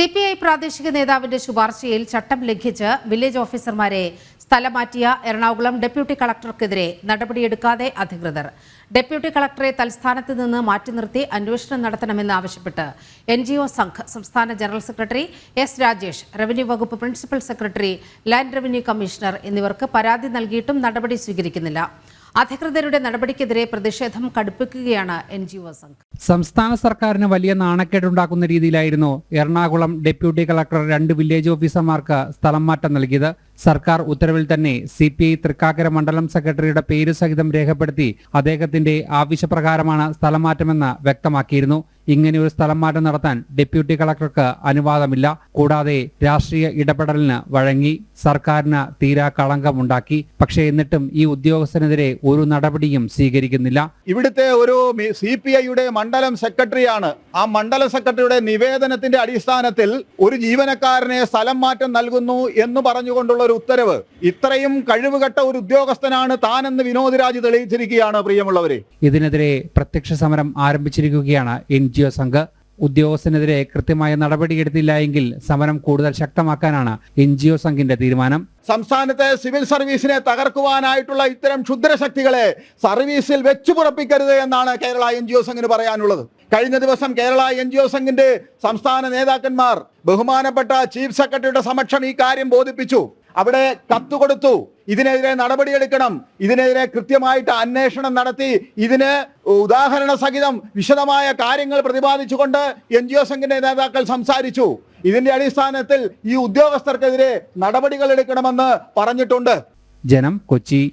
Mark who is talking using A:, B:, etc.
A: C P I പ്രാദേശിക നേതാവിന്റെ ശുപാർശയിൽ ചട്ടം ലംഘിച്ച് വില്ലേജ് ഓഫീസർമാരെ സ്ഥലം മാറ്റിയ എറണാകുളം ഡെപ്യൂട്ടി കളക്ടർക്കെതിരെ നടപടിയെടുക്കാതെ അധികൃതർ. ഡെപ്യൂട്ടി കളക്ടറെ തൽസ്ഥാനത്ത് നിന്ന് മാറ്റി നിർത്തി അന്വേഷണം നടത്തണമെന്ന് ആവശ്യപ്പെട്ട് എൻ ജി ഒ സംഘ് സംസ്ഥാന general secretary S Rajesh revenue വകുപ്പ് principal secretary land revenue commissioner എന്നിവർക്ക് പരാതി നൽകിയിട്ടും നടപടി സ്വീകരിക്കുന്നില്ല. അധികൃതരുടെ നടപടിക്കെതിരെ പ്രതിഷേധം കടുപ്പിക്കുകയാണ് എൻ ജി ഒ സംഘ്.
B: സംസ്ഥാന സർക്കാരിന് വലിയ നാണക്കേടുണ്ടാക്കുന്ന രീതിയിലായിരുന്നു എറണാകുളം ഡെപ്യൂട്ടി കളക്ടർ രണ്ട് വില്ലേജ് ഓഫീസർമാർക്ക് സ്ഥലം മാറ്റം നൽകിയത്. സർക്കാർ ഉത്തരവിൽ തന്നെ സി പി ഐ തൃക്കാക്കര മണ്ഡലം സെക്രട്ടറിയുടെ പേര് സഹിതം രേഖപ്പെടുത്തി അദ്ദേഹത്തിന്റെ ആവശ്യപ്രകാരമാണ് സ്ഥലം മാറ്റമെന്ന് വ്യക്തമാക്കിയിരുന്നു. ഇങ്ങനെ ഒരു സ്ഥലം മാറ്റം നടത്താൻ ഡെപ്യൂട്ടി കളക്ടർക്ക് അനുവാദമില്ല. കൂടാതെ രാഷ്ട്രീയ ഇടപെടലിന് വഴങ്ങി സർക്കാരിന് തീരാ കളങ്കമുണ്ടാക്കി പക്ഷേ എന്നിട്ടും ഈ ഉദ്യോഗസ്ഥനെതിരെ ഒരു നടപടിയും സ്വീകരിക്കുന്നില്ല.
C: ഇവിടുത്തെ ഒരു സി പി ഐയുടെ മണ്ഡലം സെക്രട്ടറിയാണ്. ആ മണ്ഡലം സെക്രട്ടറിയുടെ നിവേദനത്തിന്റെ അടിസ്ഥാനത്തിൽ ഒരു ജീവനക്കാരനെ സ്ഥലം മാറ്റം നൽകുന്നു എന്ന് പറഞ്ഞുകൊണ്ടുള്ള ഒരു ഉത്തരവ്. ഇത്രയും കഴിവുകെട്ട ഒരു ഉദ്യോഗസ്ഥനാണ് താനെന്ന് വിനോദ് രാജ് തെളിയിച്ചിരിക്കുകയാണ് പ്രിയമുള്ളവരെ.
B: ഇതിനെതിരെ പ്രത്യക്ഷ സമരം ആരംഭിച്ചിരിക്കുകയാണ് എൻ ജി സംഘ്. ഉദ്യോഗസ്ഥനെതിരെ കൃത്യമായ നടപടിയെടുത്തില്ല എങ്കിൽ സമരം കൂടുതൽ ശക്തമാക്കാനാണ് എൻ ജി ഒ സംഘിന്റെ തീരുമാനം.
C: സംസ്ഥാനത്തെ സിവിൽ സർവീസിനെ തകർക്കുവാനായിട്ടുള്ള ഇത്തരം ക്ഷുദ്രശക്തികളെ സർവീസിൽ വെച്ചു പുറപ്പിക്കരുത് എന്നാണ് കേരള എൻ ജി ഒ സംഘിന് പറയാനുള്ളത്. കഴിഞ്ഞ ദിവസം കേരള എൻ ജി ഒ സംഘിന്റെ സംസ്ഥാന നേതാക്കന്മാർ ബഹുമാനപ്പെട്ട ചീഫ് സെക്രട്ടറിയുടെ സമക്ഷം ഈ കാര്യം ബോധിപ്പിച്ചു. അവിടെ കത്ത് കൊടുത്തു. ഇതിനെതിരെ നടപടിയെടുക്കണം. ഇതിനെതിരെ കൃത്യമായിട്ട് അന്വേഷണം നടത്തി. ഇതിന് ഉദാഹരണ സഹിതം വിശദമായ കാര്യങ്ങൾ പ്രതിപാദിച്ചുകൊണ്ട് എൻ ജി ഒ സംഘിന്റെ നേതാക്കൾ സംസാരിച്ചു. ഇതിന്റെ അടിസ്ഥാനത്തിൽ ഈ ഉദ്യോഗസ്ഥർക്കെതിരെ നടപടികൾ എടുക്കണമെന്ന് പറഞ്ഞിട്ടുണ്ട്.
B: ജനം കൊച്ചി